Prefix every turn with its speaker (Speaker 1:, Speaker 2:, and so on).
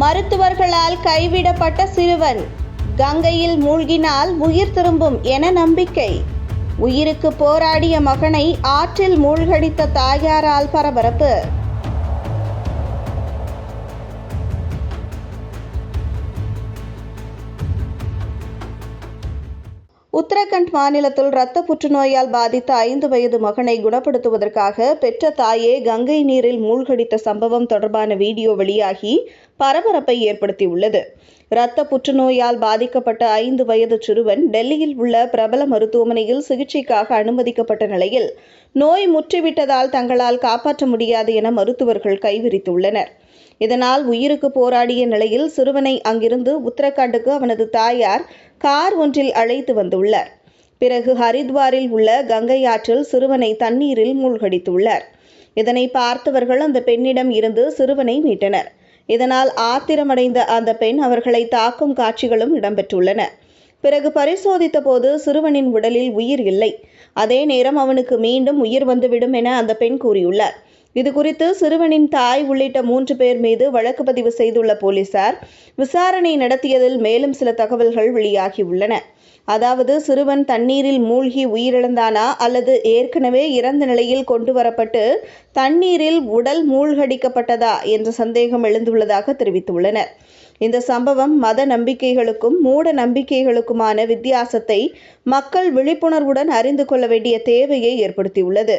Speaker 1: மருத்துவர்களால் கைவிடப்பட்ட சிறுவன். கங்கையில் மூழ்கினால் உயிர் திரும்பும் என நம்பிக்கை. உயிருக்கு போராடிய மகனை ஆற்றில் மூழ்கடித்த தாயாரால் பரபரப்பு. உத்தரகண்ட் மாநிலத்தில் இரத்த புற்றுநோயால் பாதித்த ஐந்து வயது மகனை குணப்படுத்துவதற்காக பெற்ற தாயே கங்கை நீரில் மூழ்கடித்த சம்பவம் தொடர்பான வீடியோ வெளியாகி பரபரப்பை ஏற்படுத்தியுள்ளது. இரத்த புற்றுநோயால் பாதிக்கப்பட்ட ஐந்து வயது சிறுவன் டெல்லியில் உள்ள பிரபல மருத்துவமனையில் சிகிச்சைக்காக அனுமதிக்கப்பட்ட நிலையில் நோய் முற்றிவிட்டதால் தங்களால் காப்பாற்ற முடியாது என மருத்துவர்கள் கைவிரித்துள்ளனர். இதனால் உயிருக்கு போராடிய நிலையில் சிறுவனை அங்கிருந்து உத்தரகாண்டுக்கு அவனது தாயார் கார் ஒன்றில் அழைத்து வந்துள்ளார். பிறகு ஹரித்வாரில் உள்ள கங்கை ஆற்றில் சிறுவனை தண்ணீரில் மூழ்கடித்துள்ளார். இதனை பார்த்தவர்கள் அந்த பெண்ணிடம் இருந்து சிறுவனை மீட்டனர். இதனால் ஆத்திரமடைந்த அந்த பெண் அவர்களை தாக்கும் காட்சிகளும் இடம்பெற்றுள்ளன. பிறகு பரிசோதித்த போது சிறுவனின் உடலில் உயிர் இல்லை. அதே நேரம் அவனுக்கு மீண்டும் உயிர் வந்துவிடும் என அந்த பெண் கூறியுள்ளார். இதுகுறித்து சிறுவனின் தாய் உள்ளிட்ட மூன்று பேர் மீது வழக்கு பதிவு செய்துள்ள போலீசார் விசாரணை நடத்தியதில் மேலும் சில தகவல்கள் வெளியாகியுள்ளன. அதாவது சிறுவன் தண்ணீரில் மூழ்கி உயிரிழந்தானா அல்லது ஏற்கனவே இறந்த நிலையில் கொண்டு வரப்பட்டு தண்ணீரில் உடல் மூழ்கடிக்கப்பட்டதா என்ற சந்தேகம் எழுந்துள்ளதாக தெரிவித்துள்ளனர். இந்த சம்பவம் மத நம்பிக்கைகளுக்கும் மூட நம்பிக்கைகளுக்குமான வித்தியாசத்தை மக்கள் விழிப்புணர்வுடன் அறிந்து கொள்ள வேண்டிய தேவையை ஏற்படுத்தியுள்ளது.